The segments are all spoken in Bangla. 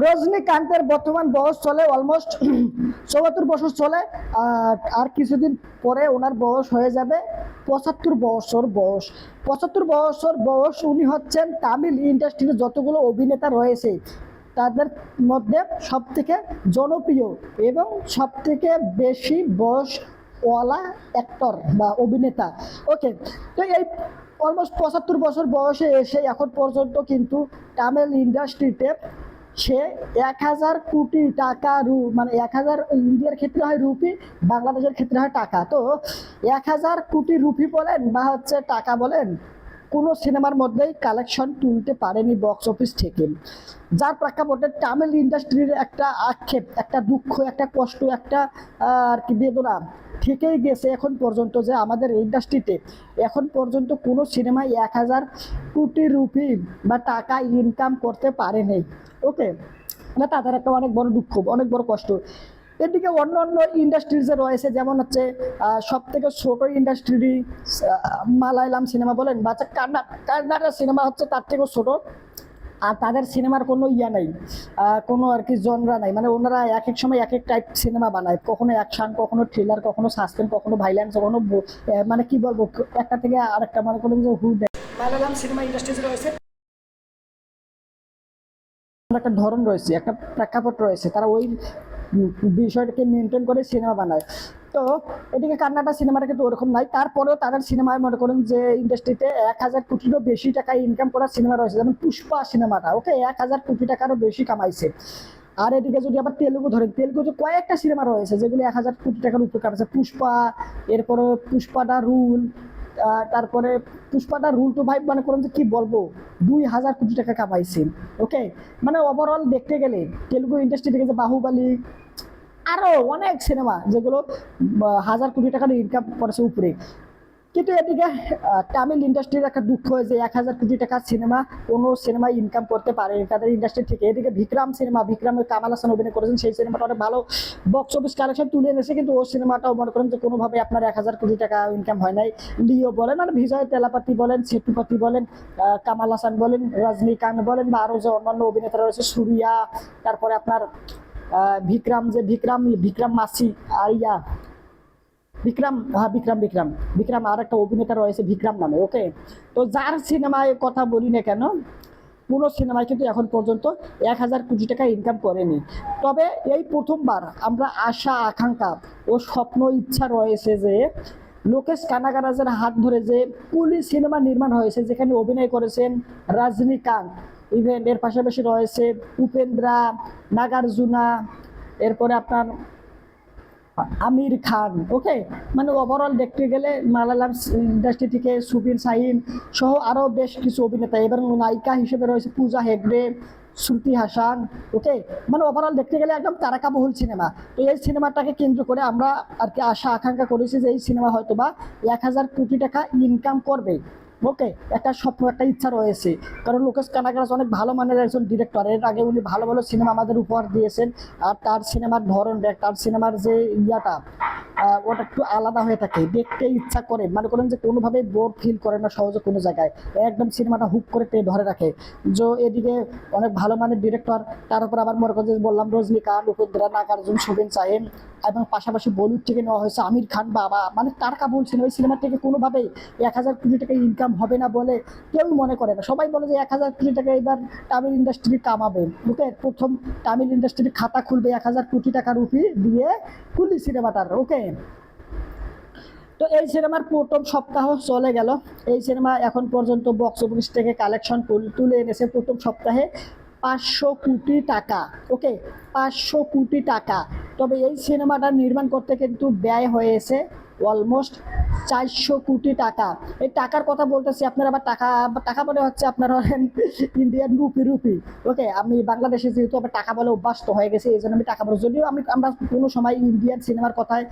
রজনীকান্তের বর্তমান বয়স চলে অলমোস্ট চৌহাত্তর বছর চলে, আর কিছুদিন পরে ওনার বয়স হয়ে যাবে পঁচাত্তর বছর বয়স। পঁচাত্তর বছর বয়স উনি হচ্ছেন তামিল ইন্ডাস্ট্রির যতগুলো অভিনেতা রয়েছে, তাদের মধ্যে সব থেকে জনপ্রিয় এবং সব থেকে বেশি বয়সওয়ালা অ্যাক্টর বা অভিনেতা। ওকে তো এই অলমোস্ট পঁচাত্তর বছর বয়সে এসে এখন পর্যন্ত কিন্তু তামিল ইন্ডাস্ট্রিতে সে এক হাজার কোটি টাকা রু মানে এক হাজার ইন্ডিয়ার ক্ষেত্রে হয় রুপি, বাংলাদেশের ক্ষেত্রে হয় টাকা। তো এক হাজার কোটি রুপি বলেন বা হচ্ছে টাকা বলেন, কোনো সিনেমার মধ্যেই কালেকশন তুলতে পারেনি বক্স অফিস থেকে। যার প্রেক্ষাপটে তামিল ইন্ডাস্ট্রির একটা আক্ষেপ, একটা দুঃখ, একটা কষ্ট, একটা আর কি বেদনা। থেকেই গেছে এখন পর্যন্ত যে আমাদের ইন্ডাস্ট্রিতে এখন পর্যন্ত কোনো সিনেমায় এক হাজার কোটি রুপি বা টাকা ইনকাম করতে পারেনি। ওকে না, তাদের একটা অনেক বড় দুঃখ, অনেক বড় কষ্ট। এদিকে অন্য অন্য ইন্ডাস্ট্রি যে রয়েছে, যেমন হচ্ছে সব থেকে ছোট ইন্ডাস্ট্রি মালায়ালাম সিনেমা বলেন, বা কান্না, কান্নাডা সিনেমা হচ্ছে তার থেকেও ছোট। আর তাদের সিনেমার কোনো ইয়া নাই কোনো আর কি জনরা নাই। মানে ওনারা এক এক সময় এক এক টাইপ সিনেমা বানায়। কখনো অ্যাকশন কখনো থ্রিলার কখনো সাসপেন্স কখনো ভাইলেন্স কখনো মানে কি বলব একটা থেকে আরেকটা মানে কোনো যে হু দেয় মালায়ালাম সিনেমা ইন্ডাস্ট্রি রয়েছে। একটা ধরন রয়েছে একটা প্রেক্ষাপট রয়েছে। তারা ওই বিষয়টাকে মেনটেন করে সিনেমা বানায়। তো এদিকে কান্নাটা সিনেমাটা কিন্তু ওরকম নাই। তারপরেও তাদের সিনেমায় মনে করেন যে ইন্ডাস্ট্রিতে এক হাজার কোটিরও বেশি টাকা ইনকাম করার সিনেমা রয়েছে। যেমন পুষ্পা সিনেমাটা ওকে এক হাজার কোটি টাকারও বেশি কামাইছে। আর এদিকে যদি আবার তেলুগু ধরেন, তেলুগুতে কয়েকটা সিনেমা রয়েছে যেগুলো এক হাজার কোটি টাকার উপরে কামাইছে। পুষ্পা, এরপরে পুষ্পাটা রুল তারপরে পুষ্পাটা রুল তো ভাই মানে করেন যে কি বলব? দুই হাজার কোটি টাকা কামাইছে ওকে মানে ওভারঅল দেখতে গেলে তেলুগু ইন্ডাস্ট্রি থেকে যে বাহুবালি আরও অনেক সিনেমা যেগুলো হাজার কোটি টাকার ইনকাম করেছে উপরে। কিন্তু এদিকে তামিল ইন্ডাস্ট্রির একটা দুঃখ যে এক হাজার কোটি টাকার সিনেমা কোনো সিনেমা ইনকাম করতে পারে তাদের ইন্ডাস্ট্রি থেকে এদিকে বিক্রম সিনেমা বিক্রমের কামাল হাসান অভিনয় করেছেন, সেই সিনেমাটা অনেক ভালো বক্স অফিস কালেকশন তুলে এনেছে, কিন্তু ওই সিনেমাটাও মনে করেন যে কোনোভাবে আপনার এক হাজার কোটি টাকা ইনকাম হয় নাই। লিও বলেন মানে বিজয় তেলাপাতি বলেন সেতুপাতি বলেন কামাল হাসান বলেন, রজনীকান্ত বলেন, বা আরও যে অন্যান্য অভিনেতা রয়েছে, সুরিয়া, তারপরে আপনার আহ, বিক্রম যে বিক্রম বিক্রম মাসি আর ইয়া বিক্রম হ্যাঁ বিক্রম বিক্রম বিক্রম আর একটা অভিনেতা রয়েছে বিক্রম নামে ওকে? তো যার সিনেমায় কথা বলি না কেন কোনো সিনেমায় কিন্তু এখন পর্যন্ত এক হাজার কোটি টাকা ইনকাম করেনি। তবে এই প্রথমবার আমরা আশা আকাঙ্ক্ষা ও স্বপ্ন ইচ্ছা রয়েছে যে লোকেশ কানাগারাজের হাত ধরে যে কুলি সিনেমা নির্মাণ হয়েছে যেখানে অভিনয় করেছেন রজনীকান্ত। ইভেন এর পাশাপাশি রয়েছে উপেন্দ্রা, নাগার্জুনা, এরপরে আপনার আমির খান ওকে মানে ওভারঅল দেখতে গেলে মালায়ালাম ইন্ডাস্ট্রি থেকে সুবীর শাহিন সহ আরও বেশ কিছু অভিনেতা। এবার নায়িকা হিসেবে রয়েছে পূজা হেগড়ে, শ্রুতি হাসান ওকে মানে ওভারঅল দেখতে গেলে একদম তারকাবহুল সিনেমা তো এই সিনেমাটাকে কেন্দ্র করে আমরা আর কি আশা আকাঙ্ক্ষা করেছি যে এই সিনেমা হয়তো বা এক হাজার কোটি টাকা ইনকাম করবে। ওকে, একটা স্বপ্ন, একটা ইচ্ছা রয়েছে। কারণ লোকেশ কানাগারাজ অনেক ভালো মানের একজন ডিরেক্টর এর আগে উনি ভালো ভালো সিনেমা আমাদের উপহার দিয়েছেন। আর তার সিনেমার ধরন তার সিনেমার যে ইয়াটা ওটা একটু আলাদা হয়ে থাকে। দেখতে ইচ্ছা করে মানে করেন যে কোনোভাবে বোর ফিল করে না সহজে কোনো জায়গায়। একদম সিনেমাটা হুক করে টেনে ধরে রাখে। যে, এদিকে অনেক ভালো মানের ডিরেক্টর তার উপর আবার মনে করেন যে বললাম রজনীকান্ত উপেন্দ্রা নাগার্জুন শুভেন চাহেন এবং পাশাপাশি বলিউড থেকে নেওয়া হয়েছে আমির খান বাবা। মানে তারকা বলছেন ওই সিনেমা থেকে কোনোভাবেই এক হাজার কোটি টাকা ইনকাম হবে না বলে কেউ মনে করে না। সবাই বলে যে এক হাজার কোটি টাকা এবার তামিল ইন্ডাস্ট্রি কামাবে। ওকে, প্রথম তামিল ইন্ডাস্ট্রির খাতা খুলবে এক হাজার কোটি টাকা রুপি দিয়ে কুলি সিনেমাটার ওকে? তো এই সিনেমার প্রথম সপ্তাহ চলে গেল। এই সিনেমা এখন পর্যন্ত বক্স অফিস থেকে কালেকশন তুলে এনেছে প্রথম সপ্তাহে পাঁচশো কোটি টাকা, ওকে? পাঁচশো কোটি টাকা। তবে এই সিনেমাটা নির্মাণ করতে কিন্তু ব্যয় হয়েছে অলমোস্ট চারশো কোটি টাকা। এই টাকার কথা বলতেছি, আপনার আবার টাকা টাকা বলে হচ্ছে আপনার হলেন ইন্ডিয়ান রুপি রুপি ওকে আমি বাংলাদেশে যেহেতু আবার টাকা বলে অভ্যস্ত হয়ে গেছে, এই জন্য আমি টাকা বলে যদিও আমি আমরা কোনো সময় ইন্ডিয়ান সিনেমার কথায়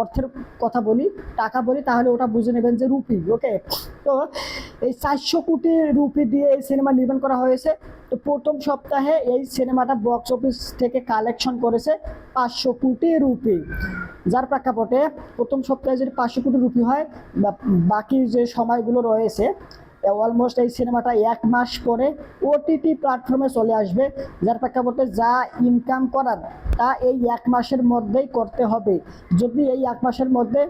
অর্থের কথা বলি, টাকা বলি, তাহলে ওটা বুঝে নেবেন যে রুপি ওকে তো এই চারশো কোটি রুপি দিয়ে এই সিনেমা নির্মাণ করা হয়েছে। তো প্রথম সপ্তাহে এই সিনেমাটা বক্স অফিস থেকে কালেকশন করেছে পাঁচশো কোটি রুপি যার প্রেক্ষাপটে প্রথম সপ্তাহে যদি পাঁচশো কোটি রুপি হয় বাকি যে সময়গুলো রয়েছে অলমোস্ট এই সিনেমাটা এক মাস পরে ওটিটি প্ল্যাটফর্মে চলে আসবে। যার প্রেক্ষাপটে যা ইনকাম করার, তা এই এক মাসের মধ্যেই করতে হবে। যদি এই এক মাসের মধ্যে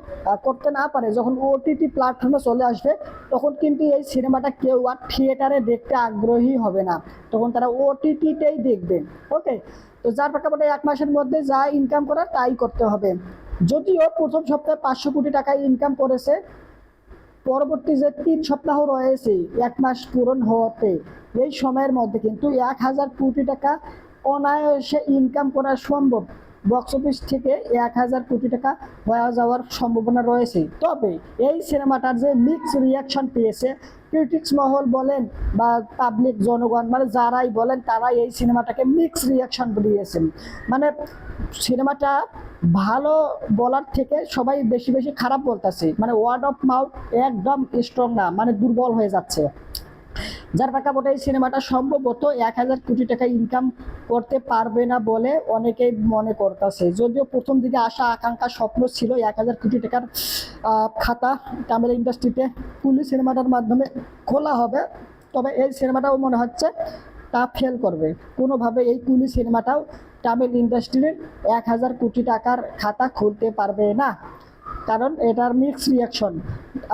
করতে না পারে, যখন ওটিটি প্ল্যাটফর্মে চলে আসবে, তখন কিন্তু এই সিনেমাটা কেউ আর থিয়েটারে দেখতে আগ্রহী হবে না। তখন তারা ওটিটিতেই দেখবে। ওকে তো যার প্রেক্ষাপটে এক মাসের মধ্যে যা ইনকাম করার, তাই করতে হবে। যদিও প্রথম সপ্তাহে পাঁচশো কোটি টাকা ইনকাম করেছে, পরবর্তী যে তিন সপ্তাহ রয়েছে, এক মাস পূরণ হওয়াতে, এই সময়ের মধ্যে কিন্তু এক হাজার কোটি টাকা অনায়াসে ইনকাম করা সম্ভব। বক্স অফিস থেকে এক হাজার কোটি টাকা হয়ে যাওয়ার সম্ভাবনা রয়েছে। তবে এই সিনেমাটার যে মিক্স রিয়াকশন পেয়েছে ক্রিটিক্স মহল বলেন বা পাবলিক জনগণ মানে যারাই বলেন তারা এই সিনেমাটাকে মিক্স রিয়াকশন দিয়েছেন। মানে সিনেমাটা ভালো বলার থেকে সবাই বেশি বেশি খারাপ বলতেছে। মানে ওয়ার্ড অফ মাউথ একদম স্ট্রং না মানে দুর্বল হয়ে যাচ্ছে। যার প্রেক্ষাপটে এই সিনেমাটা সম্ভবত এক হাজার কোটি টাকা ইনকাম করতে পারবে না বলে অনেকেই মনে করতেছে। যদিও প্রথম দিকে আশা, আকাঙ্ক্ষা, স্বপ্ন ছিল এক হাজার কোটি টাকার খাতা তামিল ইন্ডাস্ট্রিতে কুলি সিনেমাটার মাধ্যমে খোলা হবে। তবে এই সিনেমাটাও মনে হচ্ছে তা ফেল করবে। কোনোভাবে এই কুলি সিনেমাটাও তামিল ইন্ডাস্ট্রির এক হাজার কোটি টাকার খাতা খুলতে পারবে না। কারণ এটার মিক্স রিয়াকশন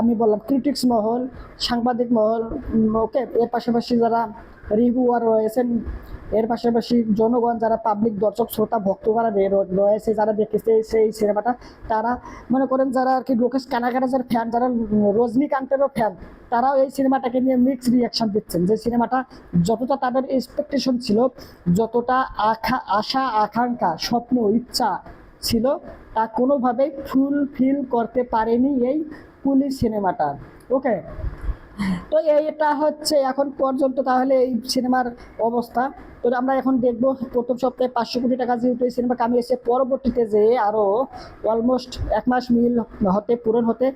আমি বললাম ক্রিটিক্স মহল, সাংবাদিক মহল ওকে এর পাশাপাশি যারা রিভিউয়ার রয়েছেন এর পাশাপাশি জনগণ যারা পাবলিক দর্শক, শ্রোতা, ভক্তরা রয়েছে, যারা দেখেছে সেই সিনেমাটা, তারা মনে করেন যারা আর কি লোকেশ কানাকারাজের ফ্যান যারা রজনীকান্তেরও ফ্যান তারাও এই সিনেমাটাকে নিয়ে মিক্স রিয়াকশন দিচ্ছেন। যে সিনেমাটা যতটা তাদের এক্সপেকটেশন ছিল, যতটা আখা আশা, আকাঙ্ক্ষা, স্বপ্ন, ইচ্ছা ছিল, তা কোনোভাবেই ফুলফিল করতে পারেনি এই পুলিশ সিনেমাটা। ওকে তো এইটা হচ্ছে এখন পর্যন্ত তাহলে এই সিনেমার অবস্থা। তো আমরা এখন দেখব প্রথম সপ্তাহে পাঁচশো কোটি টাকা যেহেতু এই সিনেমা কামিয়েছে, পরবর্তীতে যে আরও অলমোস্ট এক মাস মিল হতে, পূরণ হতে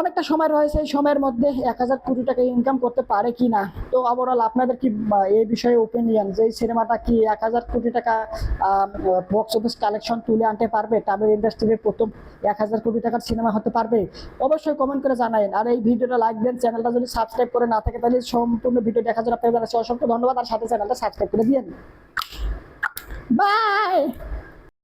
অনেকটা সময় রয়েছে, এই সময়ের মধ্যে এক হাজার কোটি টাকা ইনকাম করতে পারে কি না? তো ওভারঅল আপনাদের কি এই বিষয়ে ওপিনিয়ন যে সিনেমাটা কি এক হাজার কোটি টাকা বক্স অফিস কালেকশন তুলে আনতে পারবে? তামিল ইন্ডাস্ট্রির প্রথম এক হাজার কোটি টাকার সিনেমা হতে পারবে? অবশ্যই কমেন্ট করে জানাবেন আর এই ভিডিওটা লাইক দেন চ্যানেলটা যদি সাবস্ক্রাইব করে না থাকে, তাহলে সম্পূর্ণ ভিডিও দেখার জন্য আপনাদের অসংখ্য ধন্যবাদ। আর সাথে চ্যানেলটা সাবস্ক্রাইব করে দিন বাই